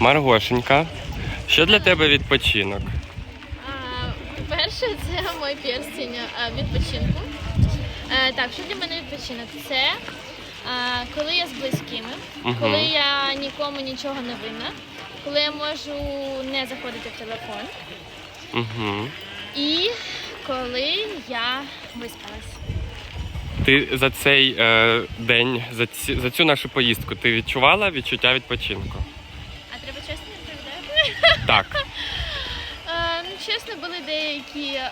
Маргошенька, що для тебе відпочинок? Перше, це мій перстень відпочинку. Е, Так, що для мене відпочинок? Це коли я з близькими, коли я нікому нічого не винна, коли я можу не заходити в телефон, Угу. і коли я виспалась. Ти за цей е, день, за, ці, за цю нашу поїздку, ти відчувала відчуття відпочинку? Так. Е, ну, чесно, були деякі е,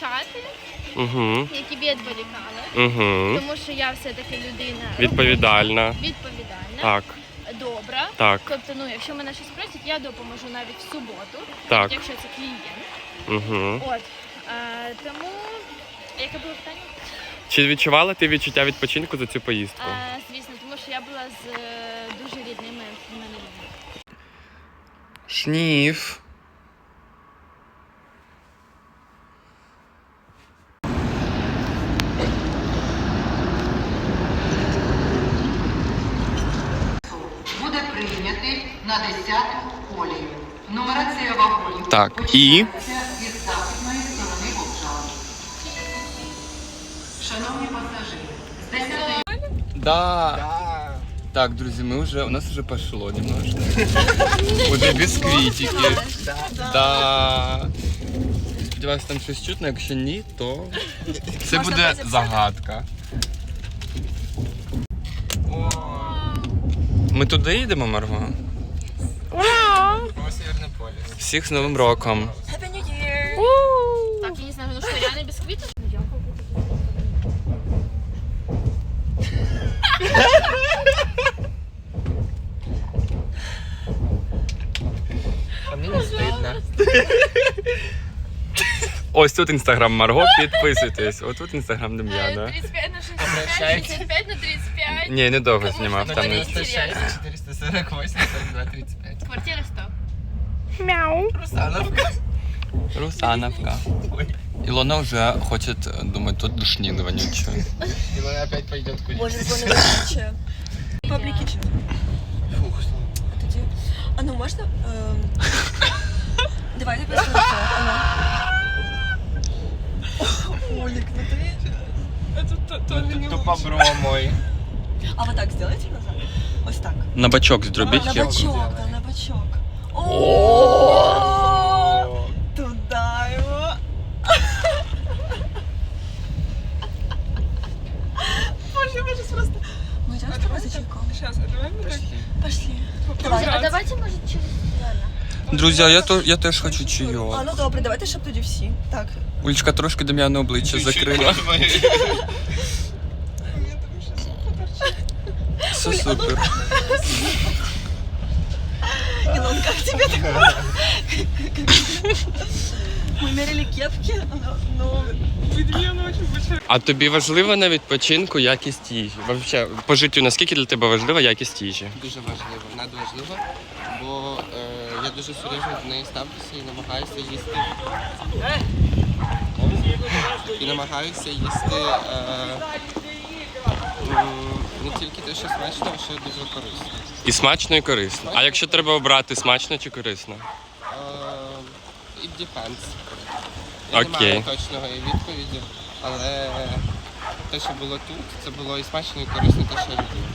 чати, Угу. які б відволікали, Угу. тому що я все-таки людина Відповідальна. відповідальна. Так, добра. так, Тобто, ну, якщо мене щось просять, я допоможу навіть в суботу, так. якщо це клієнт. Угу. От. Е, тому, яке було питання? Чи відчувала ти відчуття відпочинку за цю поїздку? Е, звісно, тому що я була з е, дуже рідними в мене людьми. Шніф. буде прийнятий на 10-ту колію. Нумерація вагонів Так, і? починається від західної сторони вокзалу. Шановні пасажири, з 10 Да. Так, друзі, ми вже, у нас вже пошло немножко. Уже бісквітики. Да. Сподіваюся, там щось чутно, якщо ні, то це буде загадка. Ми туди їдемо, Марго? Всіх з Новим роком. Так, я не знаю, ну що, я не бісквіти? Ось тут інстаграм Марго, підписуйтесь. Ось тут інстаграм Дем'яна. 35 на 65, Обращайтесь. 65 на 35. Ні, недовго знімав. Ну, Там не... 96, 448, 42, 35. Квартира 100. Русановка. Русановка. Илона уже хочет думать, тут душнины вонючие. И он опять пойдет курить. Може, вони не Пабліки чи Фух. тоді. А ну Можна? ем, Давайте просто Ану. Олік, ну ти. Тупо бромой. А ви так зробите назад? Ось так. На бачок зробіть На кепку. бачок, да, на бачок. О, Туда його. Боже, боже, просто. Мы идем с тобой за чайком? Сейчас, а давай мы так... Пошли. Друзі, а Давай. давайте, може, через... Ладно. Друзі, а я, то, я теж хочу А ну добре, давайте, щоб тоді всі. Так. Улічка трошки Дем'яне обличчя закрила. Все супер. Илон, как тебе такое? Мы мерили кепки, но, но. А тобі важлива на відпочинку якість їжі? Вообще, по життю, наскільки для тебе важлива якість їжі? Дуже важливо, надважливо, бо е, я дуже серйозно до неї ставлюся і намагаюся їсти. І намагаюся їсти е, не тільки те, що смачно, а ще й дуже корисно. І смачно, і корисно. А якщо треба обрати смачно чи корисно? Е, It depends. Я Окей. Не маю точної відповіді, але те, що було тут, це було і смачно, і корисно, те, що я люблю.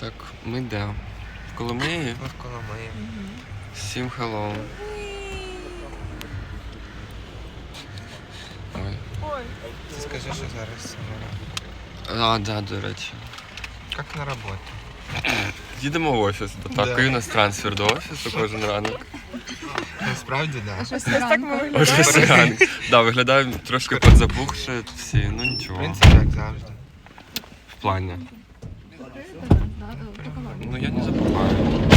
Так, ми де? В Коломиї? Навколо моєї. Всім hello. Ой. Ти скажи, що зараз А, да, до речі. як на роботу. Їдемо в офіс. Так, і у нас трансфер до офісу кожен ранок. Насправді, так. Ось так ми виглядаємо. Да, виглядаємо трошки підзапухши всі, ну В принципі, як завжди. В плані. Ну я не забуваю ніколи.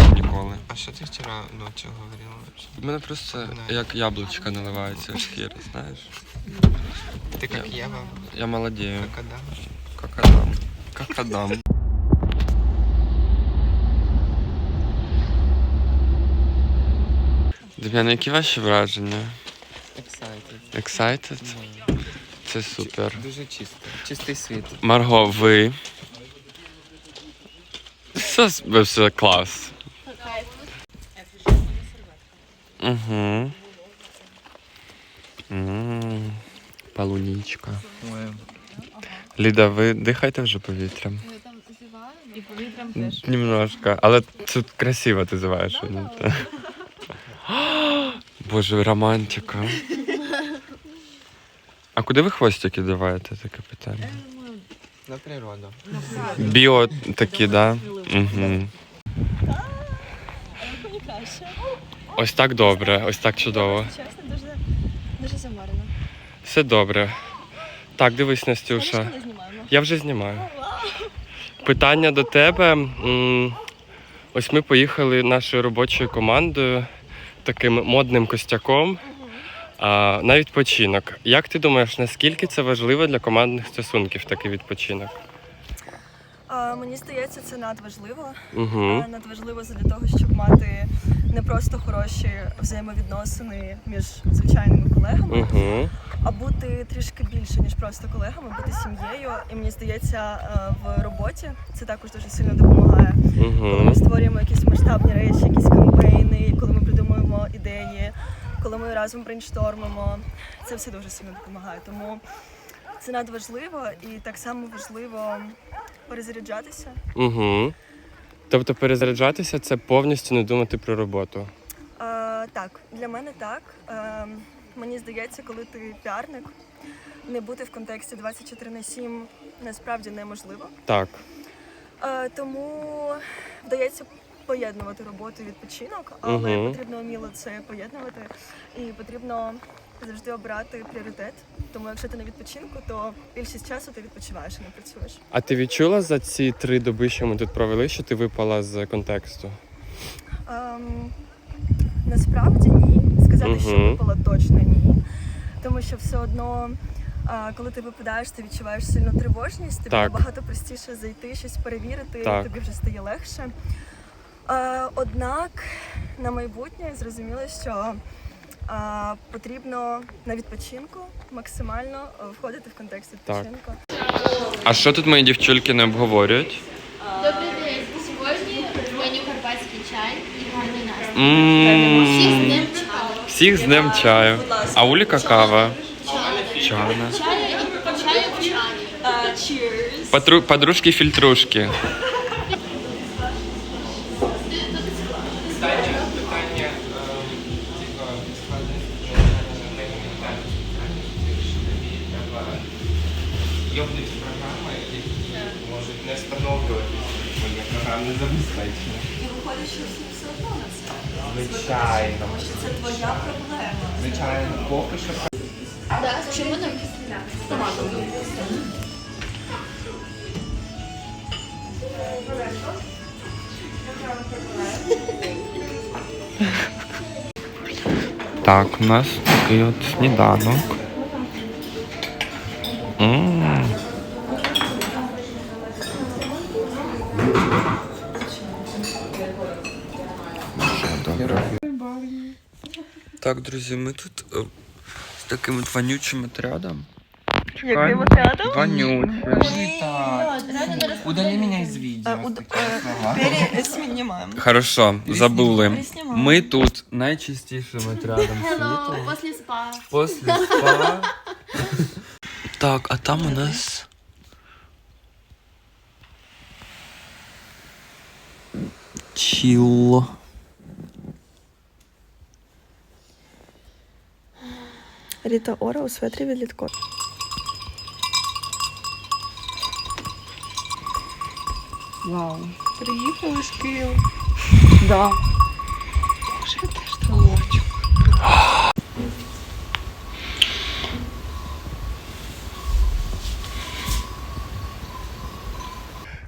А що ти вчора ночі говорила? У мене просто як яблучко наливається в шкіру, знаєш? Ти як Єва? Я молодею. Кода? Какадам. Какадам. Дем'яна, які ваші враження? Excited. Excited? Це супер. Дуже чисто. Чистий світ. Марго, ви. Все, все клас. Угу. Полуничка. Ліда, ви дихайте вже повітрям. І повітрям теж. Немножко. Але тут красиво ти зиваєш. Боже, романтика. А куди ви хвостики даваєте, таке питання? На природу. Біо такі, да? Угу. Ось так добре, ось так чудово. Чесно, дуже, дуже замарено. Все добре. Так, дивись, Настюша. Конечно, не знімаємо. Я вже знімаю. Питання до тебе. М, Ось ми поїхали нашою робочою командою, таким модним костяком а, на відпочинок. Як ти думаєш, наскільки це важливо для командних стосунків такий відпочинок? Мені здається, це надважливо. Угу. Надважливо для того, щоб мати не просто хороші взаємовідносини між звичайними колегами, Угу. а бути трішки більше, ніж просто колегами, бути сім'єю. І мені здається, е, в роботі це також дуже сильно допомагає. Коли ми Угу. створюємо якісь масштабні речі, якісь кампейни, коли ми придумуємо ідеї, коли ми разом брейнштормимо, це все дуже сильно допомагає. Тому це надважливо і так само важливо перезаряджатися. Угу. Тобто перезаряджатися це повністю не думати про роботу. Е, так, для мене так. Е, мені здається, коли ти піарник, не бути в контексті 24 на 7 насправді неможливо. Так. Е, тому вдається поєднувати роботу і відпочинок, але Мгм. потрібно вміло це поєднувати і потрібно завжди обрати пріоритет. Тому якщо ти на відпочинку, то більшість часу ти відпочиваєш, а не працюєш. А ти відчула за ці три доби, що ми тут провели, що ти випала з контексту? Ем, насправді ні. Сказати, що випала точно ні. Тому що все одно, а, коли ти випадаєш, ти відчуваєш сильну тривожність, тобі Так. набагато простіше зайти, щось перевірити, Так. тобі вже стає легше. Е, однак на майбутнє я зрозуміла, що потрібно на відпочинку максимально е, входити в контекст Так. відпочинку. А що тут мої дівчульки не обговорюють? Добрий день. Сьогодні мені карпатський чай і гарний настрій. Всі з ним чаю. Всіх з днем чаю. А Улі какава. Чайна. Чаю і чаю в! Патру- Подружки-фільтрушки. Кстати, питання, е, типа, складності треба йобнуті програми, які можуть не встановлювати моє програмне забезпечення. І виходить, що всі все одно на це. Звичайно. Тому що це твоя проблема. Звичайно, поки що з чим воно? Томатом. Так, у нас такий от сніданок. М. Так, друзі, ми тут е, з таким от вонючим отрядом. Яким отрядом? Вонючим. Удали мене із відео. Переснімаємо. Хорошо, забули. Переснімаємо. Ми тут найчистішим отрядом Hello, світу. після спа. После спа. Так, а там у нас. Чилл. Ріта Ора у светрі від Літко. Вау. Приїхали з Києва. Да.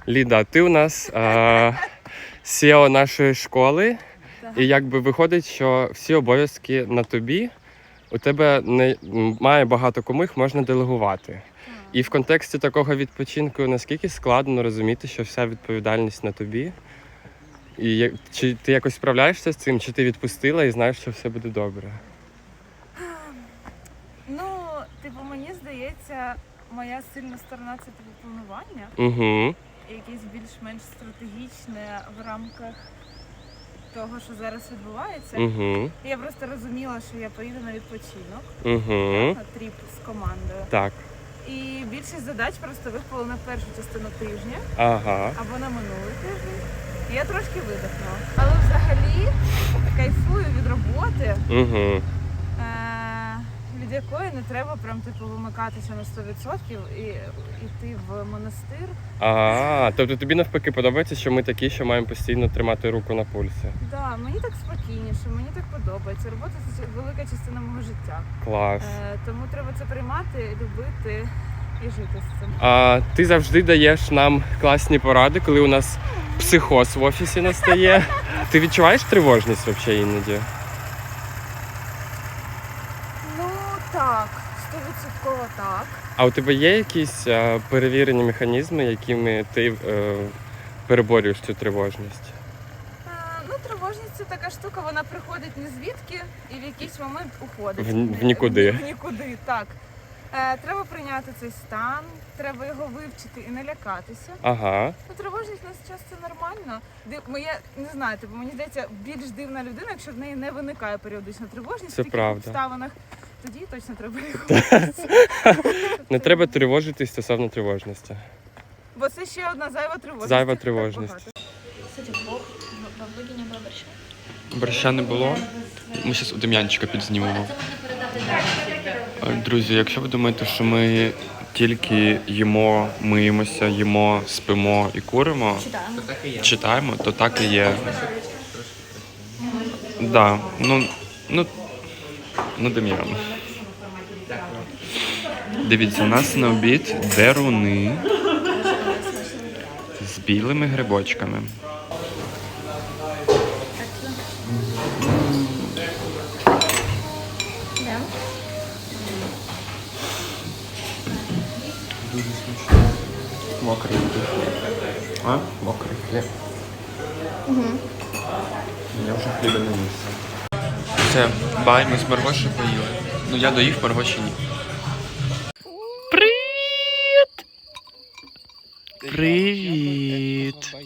Ліда, ти у нас SEO нашої школи, і якби виходить, що всі обов'язки на тобі. У тебе не має багато кому їх можна делегувати. І в контексті такого відпочинку наскільки складно розуміти, що вся відповідальність на тобі. І чи ти якось справляєшся з цим, чи ти відпустила і знаєш, що все буде добре? Ну, типу, мені здається, моя сильна сторона це типу планування, Угу. якесь більш-менш стратегічне в рамках того, що зараз відбувається. Угу. Я просто розуміла, що я поїду на відпочинок Угу. на тріп з командою. Так. І більшість задач просто випало на першу частину тижня Ага. або на минулий тиждень. І я трошки видихнула. Але взагалі кайфую від роботи. Угу. Від якої не треба прям типу вимикатися на 100% і йти в монастир. А, тобто тобі навпаки подобається, що ми такі, що маємо постійно тримати руку на пульсі. Да, мені так спокійніше, мені так подобається. Робота це велика частина мого життя. Клас. Е, тому треба це приймати, любити і жити з цим. А ти завжди даєш нам класні поради, коли у нас психоз в офісі настає. Ти відчуваєш тривожність взагалі іноді? Ну так, стовідсотково так. А у тебе є якісь е, перевірені механізми, якими ти е, переборюєш цю тривожність? Е, ну, тривожність це така штука, вона приходить не звідки і в якийсь момент уходить. В- в нікуди. В нікуди, так. Е, треба прийняти цей стан, треба його вивчити і не лякатися. Ага. Ну, тривожність нас часто нормально. Див... Моя не знаю, типу, мені здається, більш дивна людина, якщо в неї не виникає періодична тривожність Це в таких правда. обставинах, тоді точно треба лікуватися. Не треба тривожитись стосовно тривожності. Бо це ще одна зайва тривожність. Зайва тривожність. борща. Борща не було. Ми зараз у Дем'янчика підзнімемо. Е, Друзі, якщо ви думаєте, що ми тільки їмо, миємося, їмо, спимо і куримо, Читаємо. читаємо, то так і є. Да, ну, ну, ну Дем'ян. Дивіться, у нас на обід деруни з білими грибочками. Все, бай, ми з Маргоші поїли. Ну я доїв, Маргоші ні. Привіт! Привіт!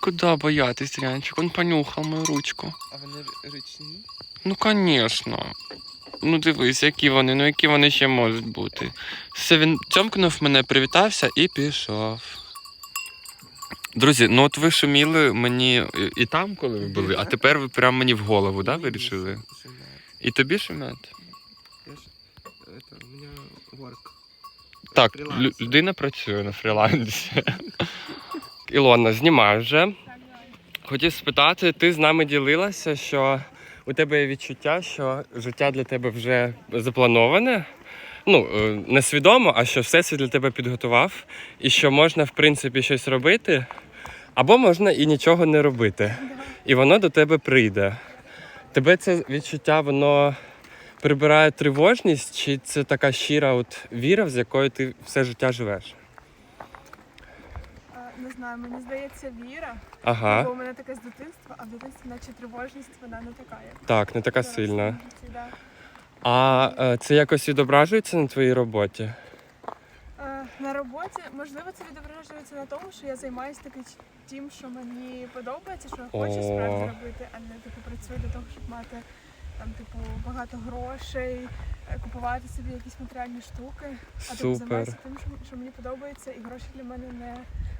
Куда боятись, Рянчик? Он понюхав мою ручку. А вони ручні? Ну, звісно. Ну дивись, які вони, ну які вони ще можуть бути. Все, він цьомкнув мене, привітався і пішов. Друзі, ну от ви шуміли мені і- там, коли ви були, а тепер ви прямо мені в голову, да, вирішили? І тобі шумять? Так, людина працює на фрілансі. Ілона, знімай вже. Хотів спитати, ти з нами ділилася, що у тебе є відчуття, що життя для тебе вже заплановане. Ну, е, не свідомо, а що всесвіт для тебе підготував, і що можна, в принципі, щось робити, або можна і нічого не робити. І воно до тебе прийде. Тебе це відчуття, воно прибирає тривожність, чи це така щира от віра, з якою ти все життя живеш? Е, Не знаю, мені здається, віра. Ага, Бо у мене таке з дитинства, а в дитинстві наче тривожність вона не така. як так, не така сильна. А е, це якось відображується на твоїй роботі? Е, На роботі можливо це відображується на тому, що я займаюся таки тим, що мені подобається, що я хочу О. справді робити, а не типу працюю для того, щоб мати там, типу, багато грошей, е, купувати собі якісь матеріальні штуки. А типу Супер. займаюся тим, що, що мені подобається, і гроші для мене не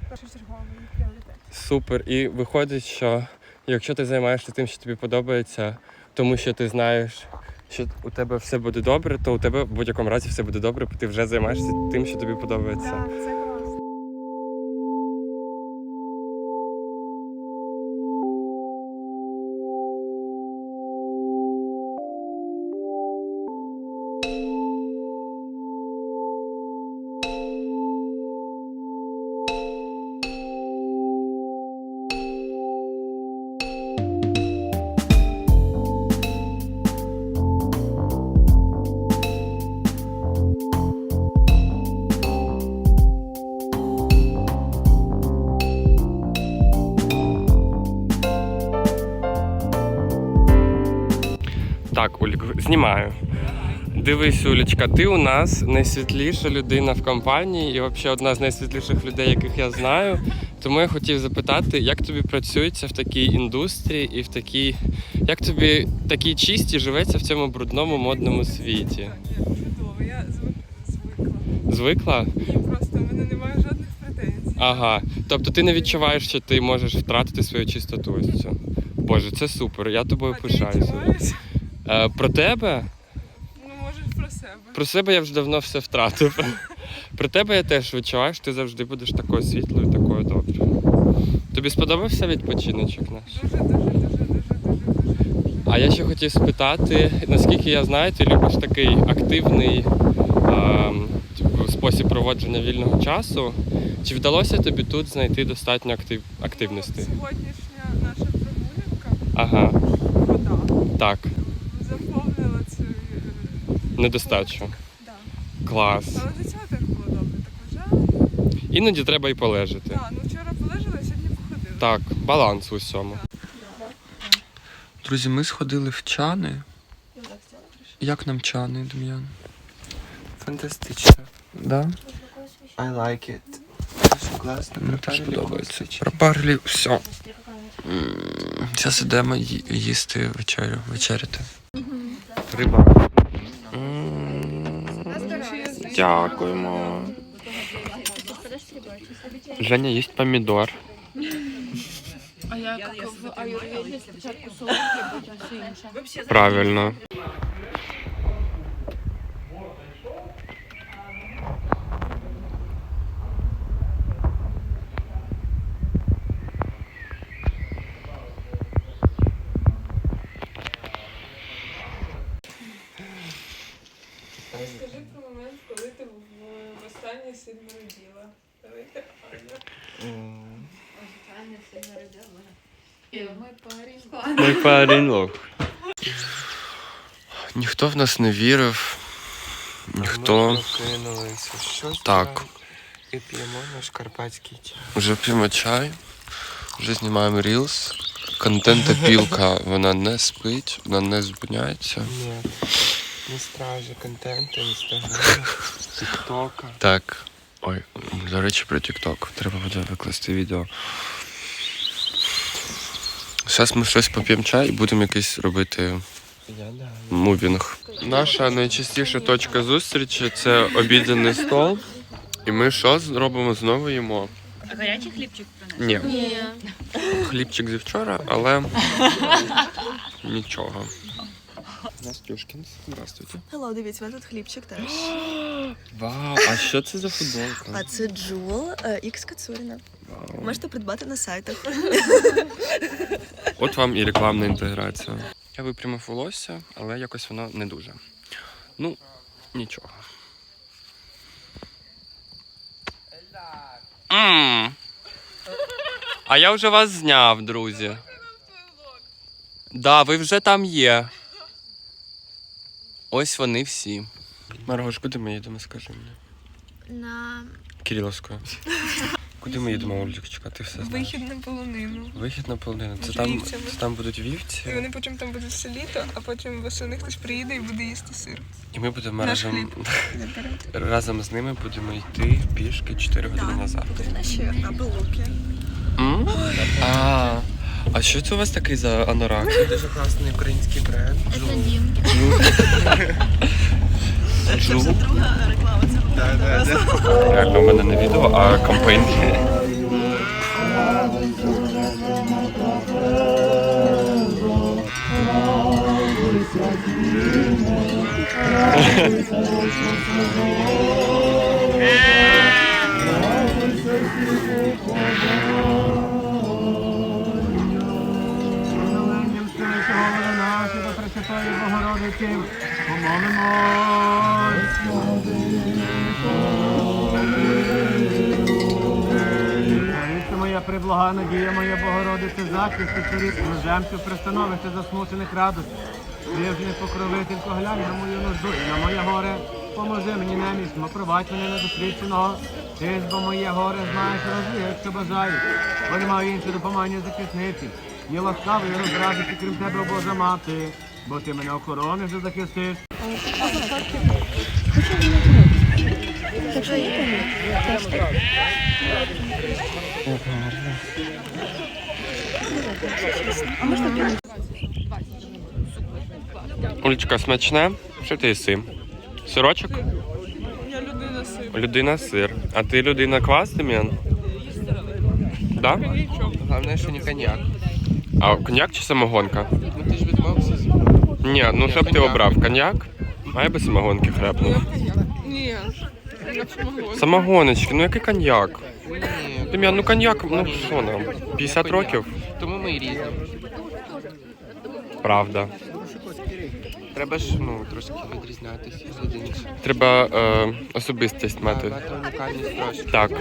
першочерговий пріоритет. Супер. І виходить, що якщо ти займаєшся тим, що тобі подобається, тому що ти знаєш, що у тебе все буде добре, то у тебе в будь-якому разі все буде добре, бо ти вже займаєшся тим, що тобі подобається. Так, це Так, Ольг, знімаю. Дивись, Улічка, ти у нас найсвітліша людина в компанії і взагалі одна з найсвітліших людей, яких я знаю. Тому я хотів запитати, як тобі працюється в такій індустрії і в такій. Як тобі такій чисті живеться в цьому брудному модному світі? Чудово, я звикла. Звикла? І просто в мене немає жодних претензій. Ага. Тобто ти не відчуваєш, що ти можеш втратити свою чистоту? Боже, це супер, я тобою пишаюся. Е, про тебе? Ну, можеш про себе. Про себе я вже давно все втратив. Про тебе я теж відчуваю, що ти завжди будеш такою світлою, такою доброю. Тобі сподобався відпочиночок наш? Дуже, дуже, дуже, дуже, дуже, дуже. А я ще хотів спитати, наскільки я знаю, ти любиш такий активний типу, спосіб проводження вільного часу. Чи вдалося тобі тут знайти достатньо актив... активності? Сьогоднішня наша прогулянка, Ага, вода, так, е, недостачу. Да. Клас. Але до цього теж було добре. Так лежала. Іноді треба і полежати. Так, ну вчора полежала, а сьогодні походила. Так, баланс у всьому. Друзі, ми сходили в чани. Як нам чани, Дем'ян? Фантастично. Да? I like it. Дуже класно. Мені теж подобається. Пропарлі, все. Зараз ідемо ї- їсти вечерю, вечеряти. Риба. Дякуємо. Женя їсть помідор. А як в аюрведі спочатку солодкий, потім все інше. Правильно. Скажи про момент, коли ти в останній сильно раділа. Давайте. М, Мой парень лох. Ніхто в нас не вірив. Ніхто. Що Так. І п'ємо наш карпатський чай. Вже п'ємо чай, вже знімаємо рілс. Контента пілка, вона не спить, вона не зупиняється. Ні. Не стражі контенту, інстаграму, тіктока. Так. Ой, до речі, про TikTok. Треба буде викласти відео. Зараз ми щось поп'ємо чай і будемо якийсь робити мувінг. Наша найчастіша точка зустрічі це обідний стол. І ми що зробимо? Знову їмо. Гарячий хлібчик принесли? Ні. хлібчик зі вчора, але нічого. Настюшкін, здравствуйте. Hello, дивіться, у мене тут хлібчик теж. Вау, а що це за футболка? А це Джул Ікс Кацуріна. Вау. Можете придбати на сайтах. От вам і рекламна інтеграція. Я випрямив волосся, але якось воно не дуже. Ну, нічого. М. А я вже вас зняв, друзі. Да, ви вже там є. Ось вони всі. Маргош, куди ми їдемо, скажи мені? На Кириловською. Куди ми їдемо, Ольчика? Ти все знаєш. Вихід на полонину. Вихід на полонину. Це З там, вівцями. це там будуть вівці. І вони потім там будуть все літо, а потім восени хтось приїде і буде їсти сир. І ми будемо Наш разом, разом з ними будемо йти пішки 4 години назад. Наші абелуки. М? А, а що це у вас такий за анорак? Це дуже класний український бренд. це дім. Джу. Друга реклама цього. Реально, у мене не відео, а кампейн. Царице моя приблага, надія моя Богородице, захист і царів, іноземців пристановище засмучених радость. Тижний покровителько, глянь на мою нужду і на моє горе. Поможи мені немічно, пробач мене недосвідченого. Ти ж бо моє горе знаєш, розвій, якщо бажаєш. Бо немає іншої допомоги захисниці. Ні ласкавої розрадити, крім тебе, Божа мати. Бо ти мене охорониш і захистиш. Улічка смачне. Що ти їси? Сирочок? Я людина сир. Людина сир. А ти людина квас, Дем'ян? Да? Головне, що не коньяк. А коньяк чи самогонка? Ну ти ж відмовився. Ні, ну що б ти обрав? Коньяк? Має би самогонки хрепнув. Ні. Самогоночки, ну який коньяк? Дем'ян, ну коньяк, ну що нам? 50 років? Тому ми і різні. Правда. Треба ж ну, трошки відрізнятися від інших. Треба е, особистість мати. Мати унікальність трошки. Так.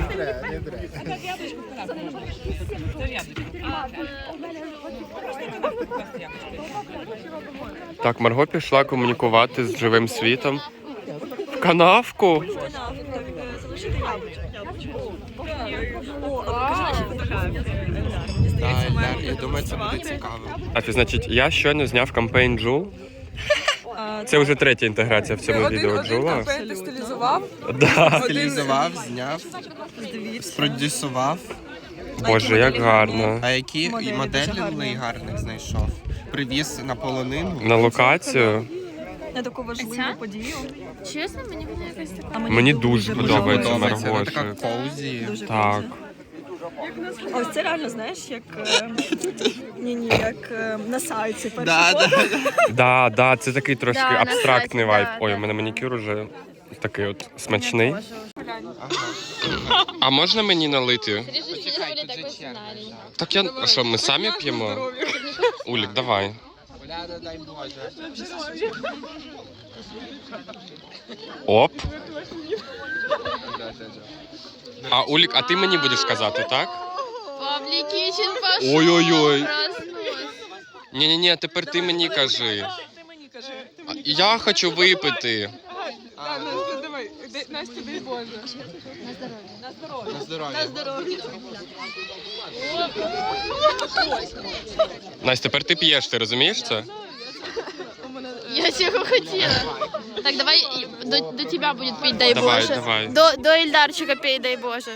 Так, Марго пішла комунікувати з живим світом. В канавку. Да, Ільдар, я думаю, це буде цікаво. А ти, значить, я щойно зняв кампейн Джул. Це вже третя інтеграція в цьому Один, відео один ти стилізував. Да. Стилізував, зняв, спродюсував. Боже, як гарно. А які і Моделі гарних знайшов? Привіз на полонину. На локацію. На таку важливу Ця? подію. Чесно, мені вона якась така. А Мені дуже подобається Подобається, вона Маргоша. така коузі. Дуже Так. круто. А Ось це реально, знаєш, як е, ні, ні, як е, на сайті Да, да, Да, да, це такий трошки Да, на абстрактний сайті, вайб. да, Ой, да. у мене манікюр уже такий от смачний. А можна мені налити? Такой. Так я. А що, ми самі п'ємо? Улік, давай. Уляна, дай Боже. Оп. А Улік, а ти мені будеш казати, так? Павлікічин пошов. Ой-ой-ой. Ні, ні, ні, тепер ти мені кажи. А, Я хочу випити. Настя, давай. Дай- Настя, дай Боже. На здоров'я. Настя, тепер ти п'єш, ти розумієш це? Я цього хотіла. Так, давай і до, до тебя будет пить, дай Давай, Боже. давай. До, до Ільдарчика пей, дай Боже.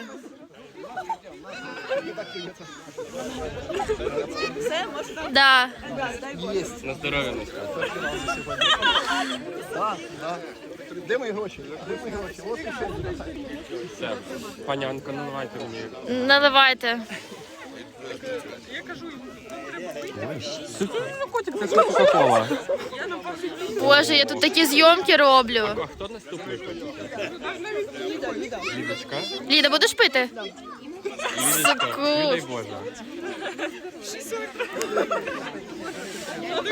Да. На здоров'я, Настя. Все. Панянка, ну давайте мені. Наливайте. Це ж Кока-Кола. Боже, я тут такі зйомки роблю. А хто наступний хоче? Лідочка. Ліда, будеш пити? Соку. віддай Боже.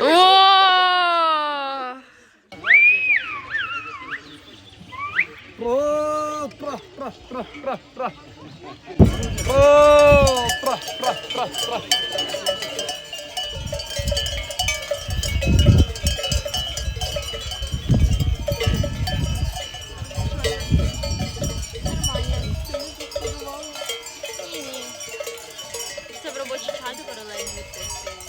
О! Це в робочий час паралельно відпустити.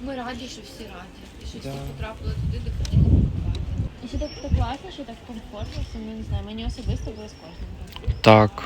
Ми раді, що всі раді. І що всі потрапили туди, де хотіли потрапити. І ще так, так класно, що так комфортно, що ми не знаю, мені особисто було з кожним. Так.